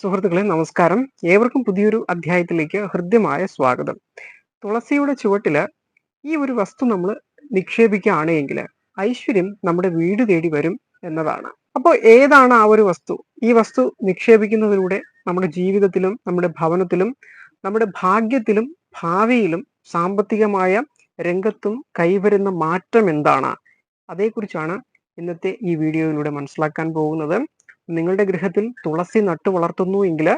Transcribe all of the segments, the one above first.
സുഹൃത്തുക്കളെ നമസ്കാരം. ഏവർക്കും പുതിയൊരു അധ്യായത്തിലേക്ക് ഹൃദ്യമായ സ്വാഗതം. തുളസിയുടെ ചുവട്ടിൽ ഈ ഒരു വസ്തു നമ്മൾ നിക്ഷേപിക്കുകയാണെങ്കിൽ ഐശ്വര്യം നമ്മുടെ വീട് തേടി വരും എന്നതാണ്. അപ്പോൾ ഏതാണ് ആ ഒരു വസ്തു? ഈ വസ്തു നിക്ഷേപിക്കുന്നതിലൂടെ നമ്മുടെ ജീവിതത്തിലും നമ്മുടെ ഭവനത്തിലും നമ്മുടെ ഭാഗ്യത്തിലും ഭാവിയിലും സാമ്പത്തികമായ രംഗത്തും കൈവരുന്ന മാറ്റം എന്താണ്? അതേക്കുറിച്ചാണ് ഇന്നത്തെ ഈ വീഡിയോയിലൂടെ മനസ്സിലാക്കാൻ പോകുന്നത്. നിങ്ങളുടെ ഗൃഹത്തിൽ തുളസി നട്ടു വളർത്തുന്നു എങ്കിൽ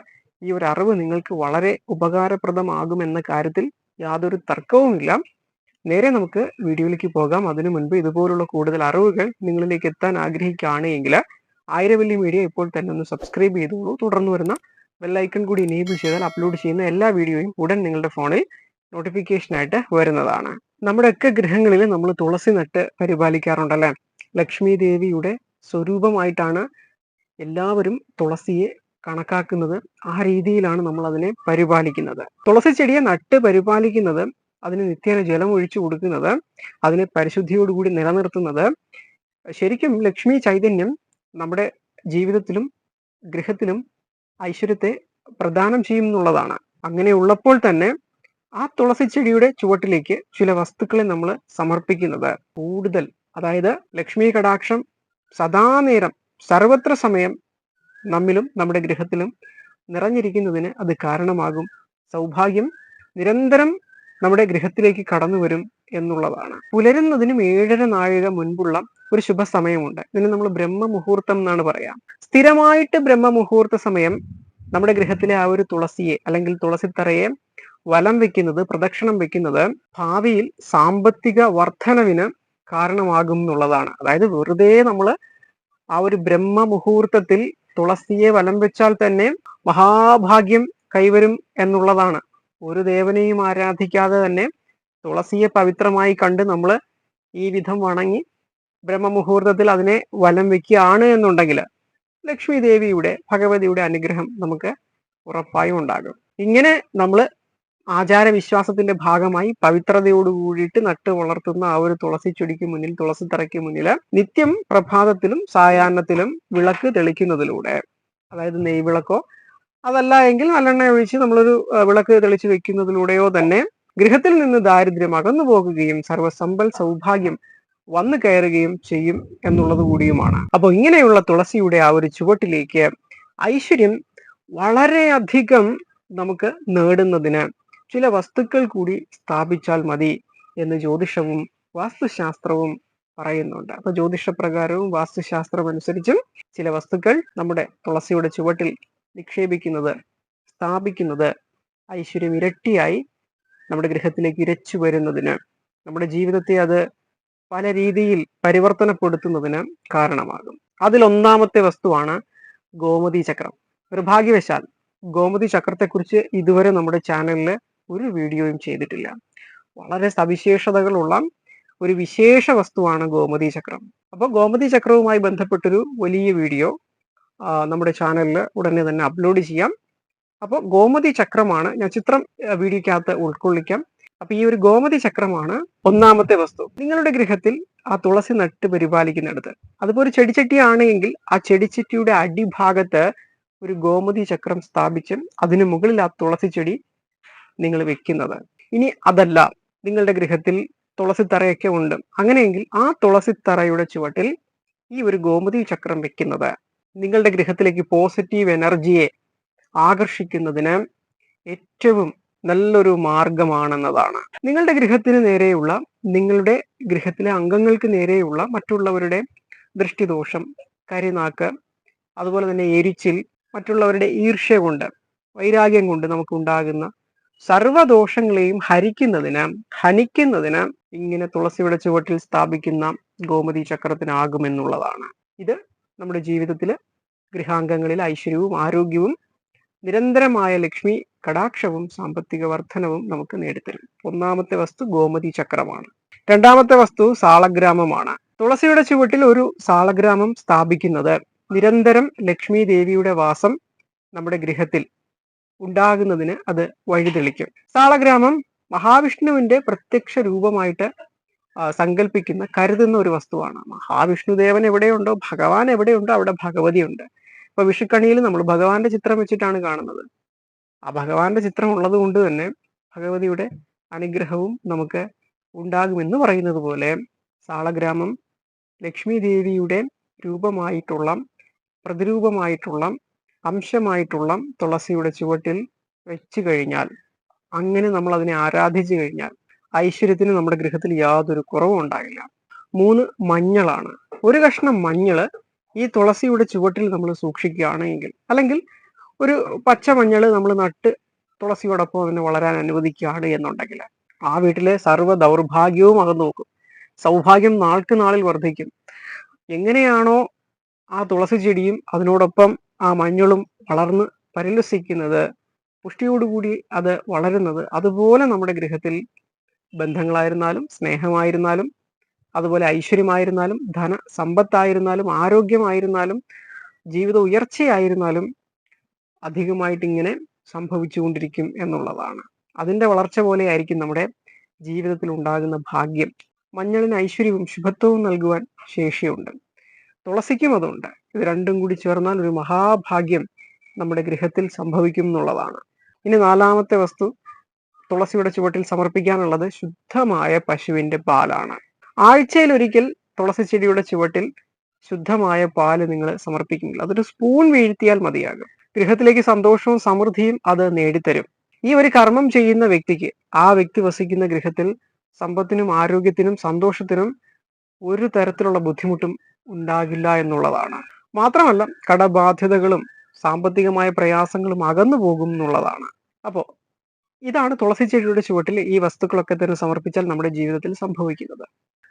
ഈ ഒരു അറിവ് നിങ്ങൾക്ക് വളരെ ഉപകാരപ്രദമാകുമെന്ന കാര്യത്തിൽ യാതൊരു തർക്കവുമില്ല. നേരെ നമുക്ക് വീഡിയോയിലേക്ക് പോകാം. അതിനു മുൻപ് ഇതുപോലുള്ള കൂടുതൽ അറിവുകൾ നിങ്ങളിലേക്ക് എത്താൻ ആഗ്രഹിക്കുകയാണ് എങ്കിൽ ആയിരവല്ലി മീഡിയ ഇപ്പോൾ തന്നെ ഒന്ന് സബ്സ്ക്രൈബ് ചെയ്തോളൂ. തുടർന്ന് വരുന്ന ബെല്ലൈക്കൺ കൂടി എനേബിൾ ചെയ്താൽ അപ്ലോഡ് ചെയ്യുന്ന എല്ലാ വീഡിയോയും ഉടൻ നിങ്ങളുടെ ഫോണിൽ നോട്ടിഫിക്കേഷനായിട്ട് വരുന്നതാണ്. നമ്മുടെയൊക്കെ ഗൃഹങ്ങളിൽ നമ്മൾ തുളസി നട്ട് പരിപാലിക്കാറുണ്ടല്ലേ? ലക്ഷ്മി ദേവിയുടെ സ്വരൂപമായിട്ടാണ് എല്ലാവരും തുളസിയെ കണക്കാക്കുന്നത് ആ രീതിയിലാണ് നമ്മൾ അതിനെ പരിപാലിക്കുന്നത്. തുളസി ചെടിയെ നട്ട് പരിപാലിക്കുന്നത് അതിന് നിത്യേന ജലം ഒഴിച്ചു കൊടുക്കുന്നത് അതിനെ പരിശുദ്ധിയോടുകൂടി നിലനിർത്തുന്നത്. ശരിക്കും ലക്ഷ്മി ചൈതന്യം നമ്മുടെ ജീവിതത്തിലും ഗൃഹത്തിലും ഐശ്വര്യത്തെ പ്രദാനം ചെയ്യും എന്നുള്ളതാണ്. അങ്ങനെ ഉള്ളപ്പോൾ തന്നെ ആ തുളസി ചെടിയുടെ ചുവട്ടിലേക്ക് ചില വസ്തുക്കളെ നമ്മൾ സമർപ്പിക്കുന്നത്. കൂടുതൽ അതായത് ലക്ഷ്മി കടാക്ഷം സദാനേരം സർവത്ര സമയം നമ്മിലും നമ്മുടെ ഗ്രഹത്തിലും നിറഞ്ഞിരിക്കുന്നതിന് അത് കാരണമാകും. സൗഭാഗ്യം നിരന്തരം നമ്മുടെ ഗൃഹത്തിലേക്ക് കടന്നു വരും എന്നുള്ളതാണ്. പുലരുന്നതിനും ഏഴര നാഴിക മുൻപുള്ള ഒരു ശുഭ സമയമുണ്ട് ഇതിന് നമ്മൾ ബ്രഹ്മമുഹൂർത്തം എന്നാണ് പറയാം. സ്ഥിരമായിട്ട് ബ്രഹ്മമുഹൂർത്ത സമയം നമ്മുടെ ഗൃഹത്തിലെ ആ ഒരു തുളസിയെ അല്ലെങ്കിൽ തുളസിത്തറയെ വലം വെക്കുന്നത് പ്രദക്ഷിണം വെക്കുന്നത് ഭാവിയിൽ സാമ്പത്തിക വർധനവിന് കാരണമാകും എന്നുള്ളതാണ്. അതായത് വെറുതെ നമ്മൾ ആ ഒരു ബ്രഹ്മ മുഹൂർത്തത്തിൽ തുളസിയെ വലം വെച്ചാൽ തന്നെ മഹാഭാഗ്യം കൈവരും എന്നുള്ളതാണ്. ഒരു ദേവനെയും ആരാധിക്കാതെ തന്നെ തുളസിയെ പവിത്രമായി കണ്ട് നമ്മൾ ഈ വിധം വണങ്ങി ബ്രഹ്മമുഹൂർത്തത്തിൽ അതിനെ വലം വെക്കുകയാണ് എന്നുണ്ടെങ്കിൽ ലക്ഷ്മി ദേവിയുടെ ഭഗവതിയുടെ അനുഗ്രഹം നമുക്ക് ഉറപ്പായും ഉണ്ടാകും. ഇങ്ങനെ നമ്മൾ ആചാരവിശ്വാസത്തിന്റെ ഭാഗമായി പവിത്രതയോട് കൂടിയിട്ട് നട്ട് വളർത്തുന്ന ആ ഒരു തുളസി ചെടിക്ക് മുന്നിൽ തുളസി തറയ്ക്ക് മുന്നിൽ നിത്യം പ്രഭാതത്തിലും സായാഹ്നത്തിലും വിളക്ക് തെളിക്കുന്നതിലൂടെ അതായത് നെയ്വിളക്കോ അതല്ല എങ്കിൽ നല്ലെണ്ണ ഒഴിച്ച് നമ്മളൊരു വിളക്ക് തെളിച്ച് വെക്കുന്നതിലൂടെയോ തന്നെ ഗൃഹത്തിൽ നിന്ന് ദാരിദ്ര്യം അകന്നു പോകുകയും സർവസമ്പൽ സൗഭാഗ്യം വന്നു കയറുകയും ചെയ്യും എന്നുള്ളത് കൂടിയുമാണ്. അപ്പോൾ ഇങ്ങനെയുള്ള തുളസിയുടെ ആ ഒരു ചുവട്ടിലേക്ക് ഐശ്വര്യം വളരെയധികം നമുക്ക് നേടുന്നതിന് ചില വസ്തുക്കൾ കൂടി സ്ഥാപിച്ചാൽ മതി എന്ന് ജ്യോതിഷവും വാസ്തുശാസ്ത്രവും പറയുന്നുണ്ട്. അപ്പൊ ജ്യോതിഷപ്രകാരവും വാസ്തുശാസ്ത്രം അനുസരിച്ചും ചില വസ്തുക്കൾ നമ്മുടെ തുളസിയുടെ ചുവട്ടിൽ നിക്ഷേപിക്കുന്നത് സ്ഥാപിക്കുന്നത് ഐശ്വര്യം ഇരട്ടിയായി നമ്മുടെ ഗൃഹത്തിലേക്ക് ഇരച്ചു വരുന്നതിന് നമ്മുടെ ജീവിതത്തെ അത് പല രീതിയിൽ പരിവർത്തനപ്പെടുത്തുന്നതിന് കാരണമാകും. അതിലൊന്നാമത്തെ വസ്തുവാണ് ഗോമതി ചക്രം നിർഭാഗ്യവശാൽ ഗോമതി ചക്രത്തെക്കുറിച്ച് ഇതുവരെ നമ്മുടെ ചാനലിൽ ഒരു വീഡിയോയും ചെയ്തിട്ടില്ല. വളരെ സവിശേഷതകളുള്ള ഒരു വിശേഷ വസ്തുവാണ് ഗോമതി ചക്രം. അപ്പോൾ ഗോമതി ചക്രവുമായി ബന്ധപ്പെട്ടൊരു വലിയ വീഡിയോ നമ്മുടെ ചാനലിൽ ഉടനെ തന്നെ അപ്ലോഡ് ചെയ്യാം. അപ്പോൾ ഗോമതി ചക്രമാണ് ഞാൻ ചിത്രം വീഡിയോക്കകത്ത് ഉൾക്കൊള്ളിക്കാം. അപ്പൊ ഈ ഒരു ഗോമതി ചക്രമാണ് ഒന്നാമത്തെ വസ്തു. നിങ്ങളുടെ ഗൃഹത്തിൽ ആ തുളസി നട്ട് പരിപാലിക്കുന്നിടത്ത്. അതുപോലെ ഒരു ചെടിച്ചട്ടി ആണെങ്കിൽ ആ ചെടിച്ചട്ടിയുടെ അടിഭാഗത്ത് ഒരു ഗോമതി ചക്രം സ്ഥാപിച്ച് അതിനു മുകളിൽ ആ തുളസി ചെടി നിങ്ങൾ വെക്കുന്നത്. ഇനി അതല്ല നിങ്ങളുടെ ഗൃഹത്തിൽ തുളസിത്തറയൊക്കെ ഉണ്ട്. അങ്ങനെയെങ്കിൽ ആ തുളസിത്തറയുടെ ചുവട്ടിൽ ഈ ഒരു ഗോമതി ചക്രം വെക്കുന്നത്. നിങ്ങളുടെ ഗൃഹത്തിലേക്ക് പോസിറ്റീവ് എനർജിയെ ആകർഷിക്കുന്നതിന് ഏറ്റവും നല്ലൊരു മാർഗമാണെന്നതാണ്. നിങ്ങളുടെ ഗൃഹത്തിന് നേരെയുള്ള നിങ്ങളുടെ ഗൃഹത്തിലെ അംഗങ്ങൾക്ക് നേരെയുള്ള മറ്റുള്ളവരുടെ ദൃഷ്ടിദോഷം കരിനാക്ക് അതുപോലെ തന്നെ എരിച്ചിൽ മറ്റുള്ളവരുടെ ഈർഷ്യ കൊണ്ട് വൈരാഗ്യം കൊണ്ട് നമുക്ക് ഉണ്ടാകുന്ന സർവദോഷങ്ങളെയും ഹരിക്കുന്നതിന് ഹനിക്കുന്നതിന് ഇങ്ങനെ തുളസിയുടെ ചുവട്ടിൽ സ്ഥാപിക്കുന്ന ഗോമതി ചക്രത്തിനാകുമെന്നുള്ളതാണ്. ഇത് നമ്മുടെ ജീവിതത്തിൽ ഗൃഹാംഗങ്ങളിൽ ഐശ്വര്യവും ആരോഗ്യവും നിരന്തരമായ ലക്ഷ്മി കടാക്ഷവും സാമ്പത്തിക വർധനവും നമുക്ക് നേടിത്തരും. ഒന്നാമത്തെ വസ്തു ഗോമതി ചക്രമാണ്. രണ്ടാമത്തെ വസ്തു സാളഗ്രാമമാണ്. തുളസിയുടെ ചുവട്ടിൽ ഒരു സാളഗ്രാമം സ്ഥാപിക്കുന്നത് നിരന്തരം ലക്ഷ്മി ദേവിയുടെ വാസം നമ്മുടെ ഗൃഹത്തിൽ ഉണ്ടാകുന്നതിന് അത് വഴിതെളിക്കും. സാളഗ്രാമം മഹാവിഷ്ണുവിന്റെ പ്രത്യക്ഷ രൂപമായിട്ട് സങ്കല്പിക്കുന്ന കരുതുന്ന ഒരു വസ്തുവാണ്. മഹാവിഷ്ണുദേവൻ എവിടെയുണ്ടോ ഭഗവാൻ എവിടെയുണ്ടോ അവിടെ ഭഗവതിയുണ്ട് ഇപ്പൊ വിഷുക്കണിയിൽ നമ്മൾ ഭഗവാന്റെ ചിത്രം വെച്ചിട്ടാണ് കാണുന്നത്. ആ ഭഗവാന്റെ ചിത്രം ഉള്ളത് കൊണ്ട് തന്നെ ഭഗവതിയുടെ അനുഗ്രഹവും നമുക്ക് ഉണ്ടാകുമെന്ന് പറയുന്നത് പോലെ സാളഗ്രാമം ലക്ഷ്മി ദേവിയുടെ രൂപമായിട്ടുള്ള പ്രതിരൂപമായിട്ടുള്ള അംശമായിട്ടുള്ള തുളസിയുടെ ചുവട്ടിൽ വെച്ച് കഴിഞ്ഞാൽ അങ്ങനെ നമ്മൾ അതിനെ ആരാധിച്ചു കഴിഞ്ഞാൽ ഐശ്വര്യത്തിന് നമ്മുടെ ഗൃഹത്തിൽ യാതൊരു കുറവും ഉണ്ടാകില്ല. മൂന്ന് മഞ്ഞളാണ്. ഒരു കഷ്ണം മഞ്ഞൾ ഈ തുളസിയുടെ ചുവട്ടിൽ നമ്മൾ സൂക്ഷിക്കുകയാണെങ്കിൽ അല്ലെങ്കിൽ ഒരു പച്ച മഞ്ഞൾ നമ്മൾ നട്ട് തുളസിയോടൊപ്പം അതിനെ വളരാൻ അനുവദിക്കുകയാണ് എന്നുണ്ടെങ്കിൽ ആ വീട്ടിലെ സർവ ദൗർഭാഗ്യവും അകന്നു നോക്കും. സൗഭാഗ്യം നാൾക്ക് നാളിൽ വർദ്ധിക്കും. എങ്ങനെയാണോ ആ തുളസി ചെടിയും അതിനോടൊപ്പം ആ മഞ്ഞളും വളർന്ന് പരിലസിക്കുന്നത് പുഷ്ടിയോടുകൂടി അത് വളരുന്നത് അതുപോലെ നമ്മുടെ ഗൃഹത്തിൽ ബന്ധങ്ങളായിരുന്നാലും സ്നേഹമായിരുന്നാലും അതുപോലെ ഐശ്വര്യമായിരുന്നാലും ധന സമ്പത്തായിരുന്നാലും ആരോഗ്യമായിരുന്നാലും ജീവിത ഉയർച്ചയായിരുന്നാലും അധികമായിട്ട് ഇങ്ങനെ സംഭവിച്ചുകൊണ്ടിരിക്കും എന്നുള്ളതാണ്. അതിന്റെ വളർച്ച പോലെയായിരിക്കും നമ്മുടെ ജീവിതത്തിൽ ഉണ്ടാകുന്ന ഭാഗ്യം. മഞ്ഞളിന് ഐശ്വര്യവും ശുഭത്വവും നൽകുവാൻ ശേഷിയുണ്ട്. തുളസിക്കും അതുണ്ട്. ഇത് രണ്ടും കൂടി ചേർന്നാൽ ഒരു മഹാഭാഗ്യം നമ്മുടെ ഗൃഹത്തിൽ സംഭവിക്കും എന്നുള്ളതാണ്. ഇനി നാലാമത്തെ വസ്തു തുളസിയുടെ ചുവട്ടിൽ സമർപ്പിക്കാനുള്ളത് ശുദ്ധമായ പശുവിന്റെ പാലാണ്. ആഴ്ചയിൽ ഒരിക്കൽ തുളസി ചെടിയുടെ ചുവട്ടിൽ ശുദ്ധമായ പാൽ നിങ്ങൾ സമർപ്പിക്കുന്നില്ല. അതൊരു സ്പൂൺ വീഴ്ത്തിയാൽ മതിയാകും. ഗൃഹത്തിലേക്ക് സന്തോഷവും സമൃദ്ധിയും അത് നേടിത്തരും. ഈ ഒരു കർമ്മം ചെയ്യുന്ന വ്യക്തിക്ക് ആ വ്യക്തി വസിക്കുന്ന ഗൃഹത്തിൽ സമ്പത്തിനും ആരോഗ്യത്തിനും സന്തോഷത്തിനും ഒരു തരത്തിലുള്ള ബുദ്ധിമുട്ടും ഉണ്ടാകില്ല എന്നുള്ളതാണ്. മാത്രമല്ല കടബാധ്യതകളും സാമ്പത്തികമായ പ്രയാസങ്ങളും അകന്നു പോകും എന്നുള്ളതാണ്. അപ്പോൾ ഇതാണ് തുളസി ചെടിയുടെ ചുവട്ടിൽ ഈ വസ്തുക്കളൊക്കെ തന്നെ സമർപ്പിച്ചാൽ നമ്മുടെ ജീവിതത്തിൽ സംഭവിക്കുന്നത്.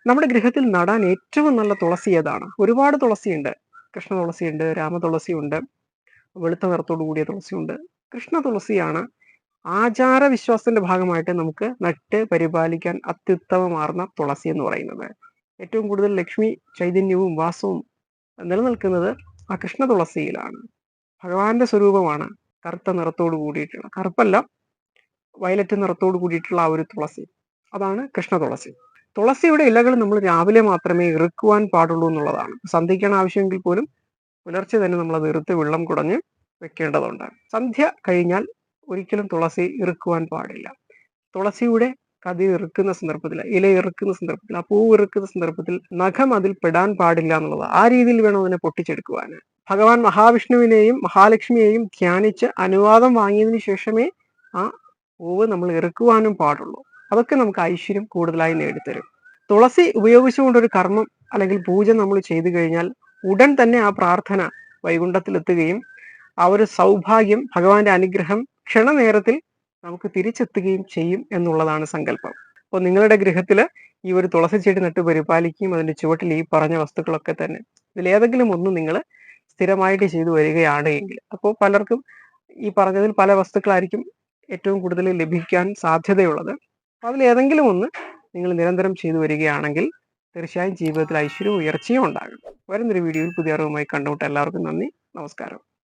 നമ്മുടെ ഗൃഹത്തിൽ നടാൻ ഏറ്റവും നല്ല തുളസി ഏതാണ്? ഒരുപാട് തുളസിയുണ്ട്. കൃഷ്ണ തുളസിയുണ്ട് രാമ വെളുത്ത നിറത്തോടു കൂടിയ തുളസിയുണ്ട്. കൃഷ്ണ തുളസിയാണ് ആചാര വിശ്വാസത്തിന്റെ ഭാഗമായിട്ട് നമുക്ക് നട്ട് പരിപാലിക്കാൻ അത്യുത്തമമാർന്ന തുളസി എന്ന് പറയുന്നത്. ഏറ്റവും കൂടുതൽ ലക്ഷ്മി ചൈതന്യവും വാസവും നിലനിൽക്കുന്നത് ആ കൃഷ്ണ തുളസിയിലാണ്. ഭഗവാന്റെ സ്വരൂപമാണ് കറുത്ത നിറത്തോട് കൂടിയിട്ടുള്ള. കറുപ്പല്ല വയലറ്റ് നിറത്തോട് കൂടിയിട്ടുള്ള ആ ഒരു തുളസി. അതാണ് കൃഷ്ണ തുളസി. തുളസിയുടെ ഇലകൾ നമ്മൾ രാവിലെ മാത്രമേ ഇറുക്കുവാൻ പാടുള്ളൂ എന്നുള്ളതാണ്. സന്ധിക്കാൻ ആവശ്യമെങ്കിൽ പോലും പുലർച്ചെ തന്നെ നമ്മൾ അത് ഇറുത്ത് വെള്ളം കുടഞ്ഞ് വെക്കേണ്ടതുണ്ട്. സന്ധ്യ കഴിഞ്ഞാൽ ഒരിക്കലും തുളസി ഇറുക്കുവാൻ പാടില്ല. തുളസിയുടെ കതിർ ഇറുക്കുന്ന സന്ദർഭത്തിൽ ഇല ഇറുക്കുന്ന സന്ദർഭത്തിൽ ആ പൂവ് ഇറുക്കുന്ന സന്ദർഭത്തിൽ നഖം അതിൽ പെടാൻ പാടില്ല എന്നുള്ളത് ആ രീതിയിൽ വേണം അതിനെ പൊട്ടിച്ചെടുക്കുവാൻ. ഭഗവാൻ മഹാവിഷ്ണുവിനെയും മഹാലക്ഷ്മിയെയും ധ്യാനിച്ച് അനുവാദം വാങ്ങിയതിന് ശേഷമേ ആ പൂവ് നമ്മൾ ഇറുക്കുവാനും പാടുള്ളൂ. അതൊക്കെ നമുക്ക് ഐശ്വര്യം കൂടുതലായി നേടിത്തരും. തുളസി ഉപയോഗിച്ചുകൊണ്ടൊരു കർമ്മം അല്ലെങ്കിൽ പൂജ നമ്മൾ ചെയ്തു കഴിഞ്ഞാൽ ഉടൻ തന്നെ ആ പ്രാർത്ഥന വൈകുണ്ഠത്തിലെത്തുകയും ആ ഒരു സൗഭാഗ്യം ഭഗവാന്റെ അനുഗ്രഹം ക്ഷണനേരത്തിൽ നമുക്ക് തിരിച്ചെത്തുകയും ചെയ്യും എന്നുള്ളതാണ് സങ്കല്പം. അപ്പോൾ നിങ്ങളുടെ ഗൃഹത്തിൽ ഈ ഒരു തുളസി ചെടി നട്ട് പരിപാലിക്കുകയും അതിന്റെ ചുവട്ടിൽ ഈ പറഞ്ഞ വസ്തുക്കളൊക്കെ തന്നെ ഇതിലേതെങ്കിലും ഒന്ന് നിങ്ങൾ സ്ഥിരമായിട്ട് ചെയ്തു വരികയാണ് എങ്കിൽ. അപ്പോൾ പലർക്കും ഈ പറഞ്ഞതിൽ പല വസ്തുക്കളായിരിക്കും ഏറ്റവും കൂടുതൽ ലഭിക്കാൻ സാധ്യതയുള്ളത്. അപ്പോൾ അതിൽ ഏതെങ്കിലും ഒന്ന് നിങ്ങൾ നിരന്തരം ചെയ്തു വരികയാണെങ്കിൽ തീർച്ചയായും ജീവിതത്തിൽ ഐശ്വര്യവും ഉയർച്ചയും ഉണ്ടാകും. വരുന്നൊരു വീഡിയോയിൽ പുതിയ അറിവുമായി കണ്ടുമുട്ട് എല്ലാവർക്കും നന്ദി. നമസ്കാരം.